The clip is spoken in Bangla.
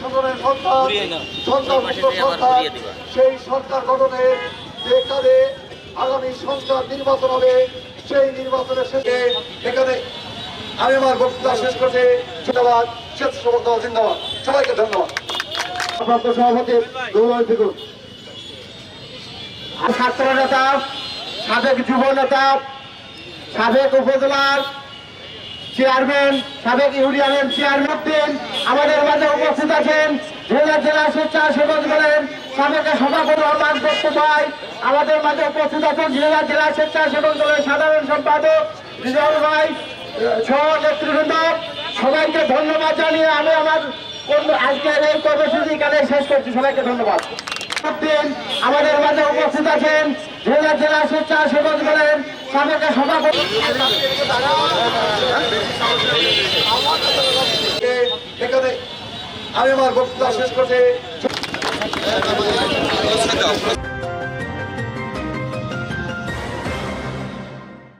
সন্তান। সন্তান মুক্ত দিয়ে আবার সরকার সেই সরকার গঠনের যে কাজে আগামী সংসদ নির্বাচন হবে সেই নির্বাচনের শেষে এখানে আমি আমার বক্তৃতা শেষ করছি। ধন্যবাদ। স্বেচ্ছাসেবক দল জিন্দাবাদ। সবাইকে ধন্যবাদ। সভাপতি গৌরব ছাত্র নেতা সাবেক যুব নেতা সাবেক উপজেলার চেয়ারম্যান, সাবেক ইউনিয়নের চেয়ারম্যান আমাদের মাঝে উপস্থিত আছেন জেলা জেলা স্বেচ্ছাসেবক দলের সাবেক সভাপতি রহমান দত্ত আমাদের মাঝে উপস্থিত আছেন জেলা জেলা স্বেচ্ছাসেবক দলের সাধারণ সম্পাদক বিজয় ভাই সহ নেতৃবৃন্দ। সবাইকে ধন্যবাদ জানিয়ে আমি আমার আজকের এই কর্মসূচি এখানে শেষ করছি। সবাইকে ধন্যবাদ। আমাদের মাঝে উপস্থিত আছেন জেলা জেলা স্বেচ্ছাসেবক দলের সাবেক সভাপতি। আমি আমার বক্তৃতা শেষ করছি।